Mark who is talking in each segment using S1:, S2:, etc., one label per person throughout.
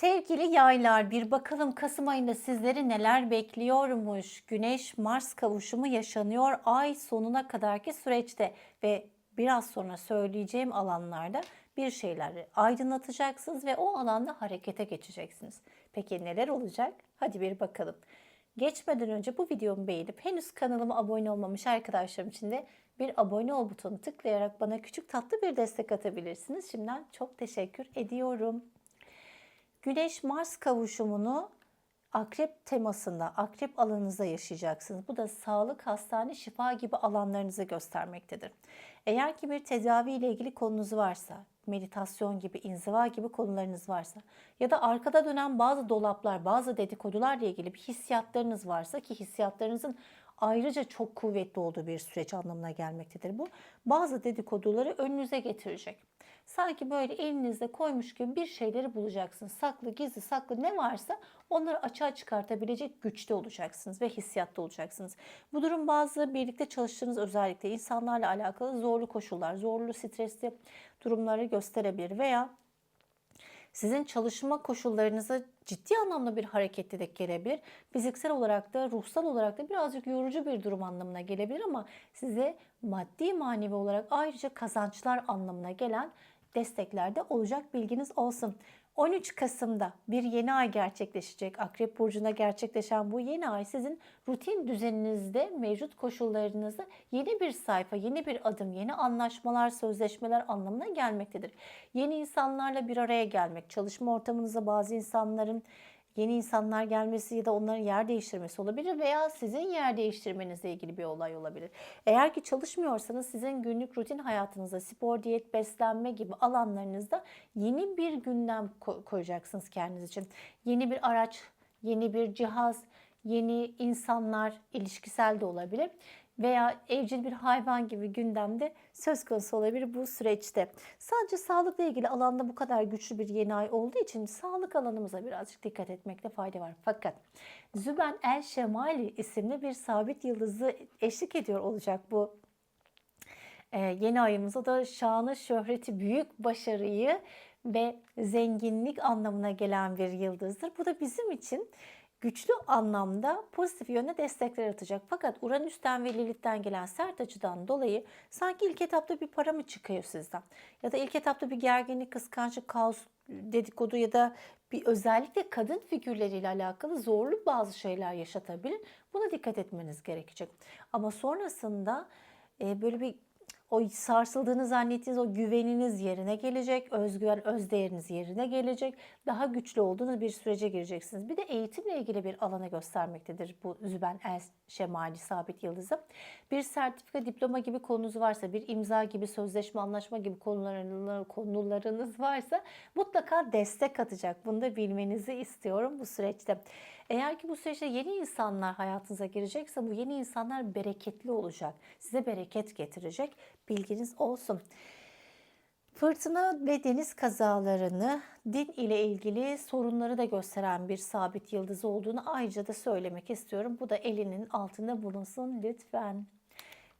S1: Sevgili yaylar bir bakalım Kasım ayında sizleri neler bekliyormuş. Güneş Mars kavuşumu yaşanıyor ay sonuna kadarki süreçte ve biraz sonra söyleyeceğim alanlarda bir şeyleri aydınlatacaksınız ve o alanda harekete geçeceksiniz. Peki neler olacak? Hadi bir bakalım. Geçmeden önce bu videomu beğenip henüz kanalıma abone olmamış arkadaşlarım için de bir abone ol butonu tıklayarak bana küçük tatlı bir destek atabilirsiniz. Şimdiden çok teşekkür ediyorum. Güneş-Mars kavuşumunu akrep temasında, akrep alanınızda yaşayacaksınız. Bu da sağlık, hastane, şifa gibi alanlarınızı göstermektedir. Eğer ki bir tedavi ile ilgili konunuz varsa, meditasyon gibi, inziva gibi konularınız varsa ya da arkada dönen bazı dolaplar, bazı dedikodularla ilgili bir hissiyatlarınız varsa ki hissiyatlarınızın ayrıca çok kuvvetli olduğu bir süreç anlamına gelmektedir bu. Bazı dedikoduları önünüze getirecek. Sanki böyle elinizde koymuş gibi bir şeyleri bulacaksınız. Saklı, gizli, saklı ne varsa onları açığa çıkartabilecek güçte olacaksınız ve hissiyatta olacaksınız. Bu durum bazı birlikte çalıştığınız özellikle insanlarla alakalı zorlu koşullar, zorlu, stresli durumları gösterebilir veya sizin çalışma koşullarınıza ciddi anlamda bir hareketlilik gelebilir. Fiziksel olarak da ruhsal olarak da birazcık yorucu bir durum anlamına gelebilir ama size maddi manevi olarak ayrıca kazançlar anlamına gelen destekler de olacak bilginiz olsun. 13 Kasım'da bir yeni ay gerçekleşecek. Akrep Burcu'nda gerçekleşen bu yeni ay sizin rutin düzeninizde mevcut koşullarınızda yeni bir sayfa, yeni bir adım, yeni anlaşmalar, sözleşmeler anlamına gelmektedir. Yeni insanlarla bir araya gelmek, çalışma ortamınıza bazı insanların yeni insanlar gelmesi ya da onların yer değiştirmesi olabilir veya sizin yer değiştirmenizle ilgili bir olay olabilir. Eğer ki çalışmıyorsanız sizin günlük rutin hayatınızda spor, diyet, beslenme gibi alanlarınızda yeni bir gündem koyacaksınız kendiniz için. Yeni bir araç, yeni bir cihaz, yeni insanlar, ilişkisel de olabilir veya evcil bir hayvan gibi gündemde söz konusu olabilir bu süreçte. Sadece sağlıkla ilgili alanda bu kadar güçlü bir yeni ay olduğu için sağlık alanımıza birazcık dikkat etmekte fayda var. Fakat Züben El Şemali isimli bir sabit yıldızı eşlik ediyor olacak bu ee, yeni ayımıza da şanı, şöhreti, büyük başarıyı ve zenginlik anlamına gelen bir yıldızdır. Bu da bizim için güçlü anlamda pozitif yönde destekler atacak. Fakat Uranüs'ten ve Lilith'ten gelen sert açıdan dolayı sanki ilk etapta bir para mı çıkıyor sizden? Ya da ilk etapta bir gerginlik, kıskançlık, kaos, dedikodu ya da bir özellikle kadın figürleriyle alakalı zorlu bazı şeyler yaşatabilir. Buna dikkat etmeniz gerekecek. Ama sonrasında e, böyle bir o sarsıldığını zannettiğiniz o güveniniz yerine gelecek, özgüven, özdeğeriniz yerine gelecek. Daha güçlü olduğunuz bir sürece gireceksiniz. Bir de eğitimle ilgili bir alana göstermektedir bu Züben El Şemali Sabit Yıldızı. Bir sertifika, diploma gibi konunuz varsa, bir imza gibi, sözleşme, anlaşma gibi konularınız varsa mutlaka destek atacak. Bunu da bilmenizi istiyorum bu süreçte. Eğer ki bu süreçte yeni insanlar hayatınıza girecekse bu yeni insanlar bereketli olacak. Size bereket getirecek. Bilginiz olsun. Fırtına ve deniz kazalarını din ile ilgili sorunları da gösteren bir sabit yıldız olduğunu ayrıca da söylemek istiyorum. Bu da elinin altında bulunsun lütfen.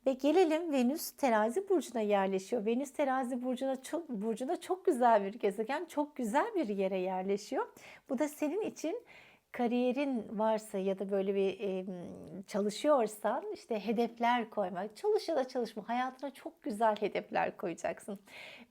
S1: Ve gelelim Venüs terazi burcuna yerleşiyor. Venüs terazi burcuna çok, burcuna çok güzel bir gezegen, çok güzel bir yere yerleşiyor. Bu da senin için kariyerin varsa ya da böyle bir çalışıyorsan işte hedefler koymak. Çalış ya da çalışma. Hayatına çok güzel hedefler koyacaksın.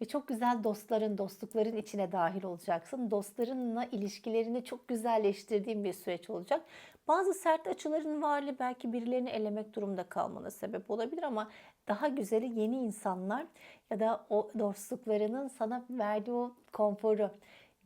S1: Ve çok güzel dostların, dostlukların içine dahil olacaksın. Dostlarınla ilişkilerini çok güzelleştirdiğin bir süreç olacak. Bazı sert açıların varlığı belki birilerini elemek durumunda kalmana sebep olabilir ama daha güzeli yeni insanlar ya da o dostluklarının sana verdiği o konforu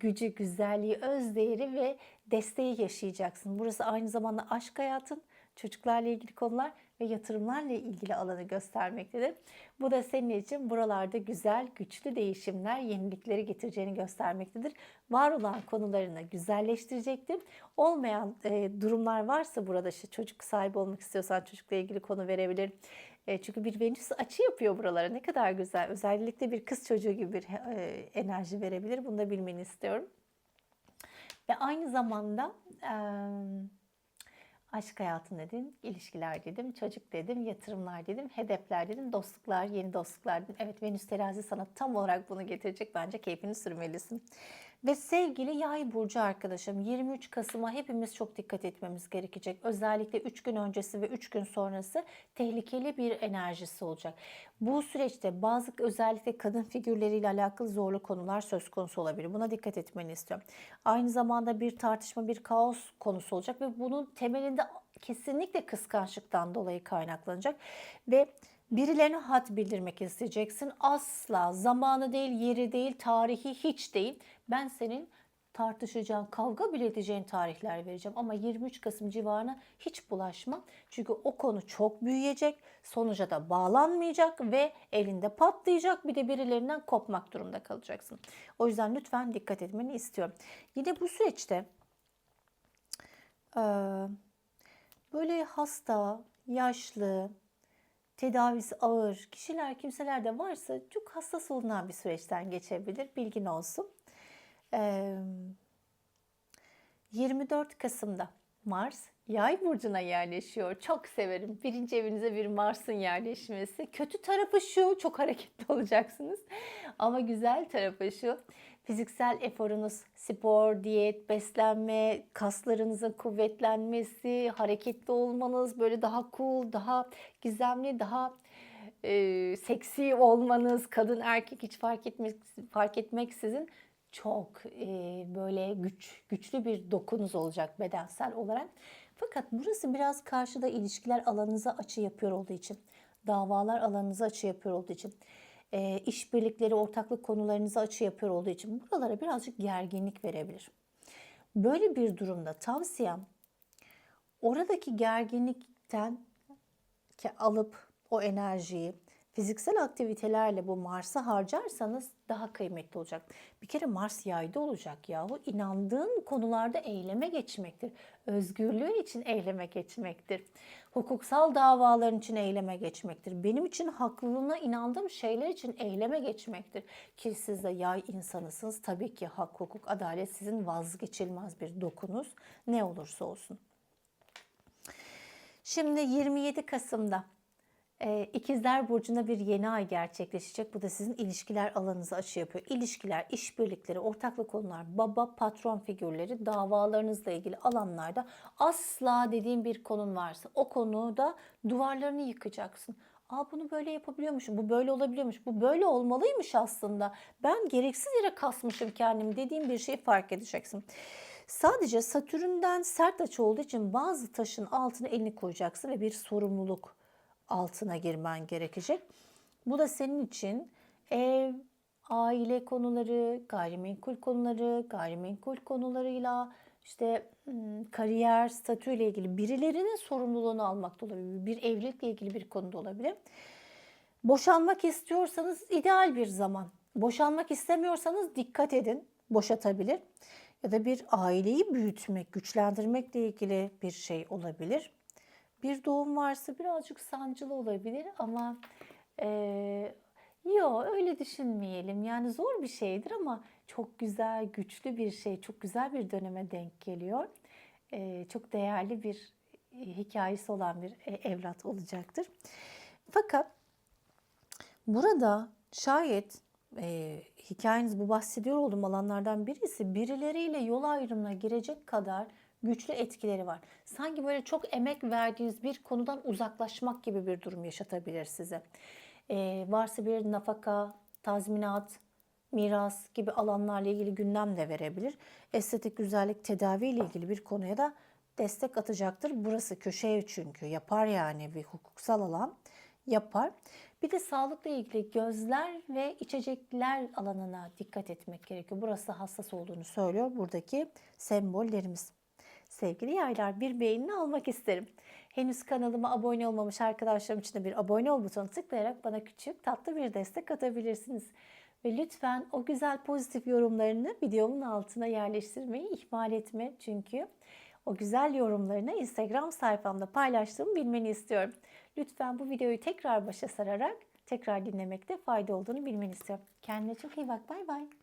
S1: gücü, güzelliği, öz değeri ve desteği yaşayacaksın. Burası aynı zamanda aşk hayatın, çocuklarla ilgili konular ve yatırımlarla ilgili alanı göstermektedir. Bu da senin için buralarda güzel, güçlü değişimler, yenilikleri getireceğini göstermektedir. Var olan konularını güzelleştirecektir. Olmayan e, durumlar varsa burada işte çocuk sahibi olmak istiyorsan çocukla ilgili konu verebilir. E, çünkü bir Venüs açı yapıyor buralara. Ne kadar güzel. Özellikle bir kız çocuğu gibi bir e, enerji verebilir. Bunu da bilmeni istiyorum. Ve aynı zamanda e, aşk hayatın dedim, ilişkiler dedim, çocuk dedim, yatırımlar dedim, hedefler dedim, dostluklar, yeni dostluklar dedim. Evet Venüs terazi sana tam olarak bunu getirecek. Bence keyfini sürmelisin. Ve sevgili yay burcu arkadaşım 23 Kasım'a hepimiz çok dikkat etmemiz gerekecek. Özellikle 3 gün öncesi ve 3 gün sonrası tehlikeli bir enerjisi olacak. Bu süreçte bazı özellikle kadın figürleriyle alakalı zorlu konular söz konusu olabilir. Buna dikkat etmeni istiyorum. Aynı zamanda bir tartışma, bir kaos konusu olacak ve bunun temelinde kesinlikle kıskançlıktan dolayı kaynaklanacak ve Birilerine hat bildirmek isteyeceksin. Asla zamanı değil, yeri değil, tarihi hiç değil. Ben senin tartışacağın, kavga bile edeceğin tarihler vereceğim. Ama 23 Kasım civarına hiç bulaşma. Çünkü o konu çok büyüyecek, sonuca da bağlanmayacak ve elinde patlayacak. Bir de birilerinden kopmak durumda kalacaksın. O yüzden lütfen dikkat etmeni istiyorum. Yine bu süreçte böyle hasta, yaşlı, tedavisi ağır kişiler, kimseler de varsa çok hassas olunan bir süreçten geçebilir. Bilgin olsun. 24 Kasım'da Mars Yay burcuna yerleşiyor. Çok severim. Birinci evinize bir Mars'ın yerleşmesi. Kötü tarafı şu, çok hareketli olacaksınız. Ama güzel tarafı şu. Fiziksel eforunuz, spor, diyet, beslenme, kaslarınızın kuvvetlenmesi, hareketli olmanız, böyle daha cool, daha gizemli, daha e, seksi olmanız, kadın erkek hiç fark etmek fark etmeksizin çok e, böyle güç güçlü bir dokunuz olacak bedensel olarak. Fakat burası biraz karşıda ilişkiler alanınıza açı yapıyor olduğu için, davalar alanınıza açı yapıyor olduğu için, e, işbirlikleri, ortaklık konularınıza açı yapıyor olduğu için buralara birazcık gerginlik verebilir. Böyle bir durumda tavsiyem oradaki gerginlikten alıp o enerjiyi fiziksel aktivitelerle bu Mars'a harcarsanız daha kıymetli olacak. Bir kere Mars yayda olacak yahu. İnandığın konularda eyleme geçmektir. Özgürlüğün için eyleme geçmektir. Hukuksal davaların için eyleme geçmektir. Benim için haklılığına inandığım şeyler için eyleme geçmektir. Ki siz de yay insanısınız. Tabii ki hak, hukuk, adalet sizin vazgeçilmez bir dokunuz. Ne olursa olsun. Şimdi 27 Kasım'da İkizler Burcu'nda bir yeni ay gerçekleşecek. Bu da sizin ilişkiler alanınızı açı yapıyor. İlişkiler, işbirlikleri, ortaklık konular, baba, patron figürleri, davalarınızla ilgili alanlarda asla dediğim bir konun varsa o konuda duvarlarını yıkacaksın. Aa bunu böyle yapabiliyormuşum, bu böyle olabiliyormuş, bu böyle olmalıymış aslında. Ben gereksiz yere kasmışım kendimi dediğim bir şeyi fark edeceksin. Sadece Satürn'den sert açı olduğu için bazı taşın altına elini koyacaksın ve bir sorumluluk altına girmen gerekecek. Bu da senin için ev, aile konuları, gayrimenkul konuları, gayrimenkul konularıyla işte kariyer, statü ile ilgili birilerinin sorumluluğunu almak da olabilir. Bir evlilikle ilgili bir konuda olabilir. Boşanmak istiyorsanız ideal bir zaman. Boşanmak istemiyorsanız dikkat edin. Boşatabilir. Ya da bir aileyi büyütmek, güçlendirmekle ilgili bir şey olabilir. Bir doğum varsa birazcık sancılı olabilir ama e, yok öyle düşünmeyelim. Yani zor bir şeydir ama çok güzel, güçlü bir şey, çok güzel bir döneme denk geliyor. E, çok değerli bir e, hikayesi olan bir e, evlat olacaktır. Fakat burada şayet e, hikayeniz bu bahsediyor olduğum alanlardan birisi birileriyle yol ayrımına girecek kadar güçlü etkileri var. Sanki böyle çok emek verdiğiniz bir konudan uzaklaşmak gibi bir durum yaşatabilir size. Ee, varsa bir nafaka, tazminat, miras gibi alanlarla ilgili gündem de verebilir. Estetik güzellik tedavi ile ilgili bir konuya da destek atacaktır. Burası köşeye çünkü yapar yani bir hukuksal alan yapar. Bir de sağlıkla ilgili gözler ve içecekler alanına dikkat etmek gerekiyor. Burası hassas olduğunu söylüyor buradaki sembollerimiz. Sevgili yaylar bir beğenini almak isterim. Henüz kanalıma abone olmamış arkadaşlarım için de bir abone ol butonu tıklayarak bana küçük tatlı bir destek atabilirsiniz. Ve lütfen o güzel pozitif yorumlarını videomun altına yerleştirmeyi ihmal etme. Çünkü o güzel yorumlarını Instagram sayfamda paylaştığımı bilmeni istiyorum. Lütfen bu videoyu tekrar başa sararak tekrar dinlemekte fayda olduğunu bilmeni istiyorum. Kendine çok iyi bak. Bay bay.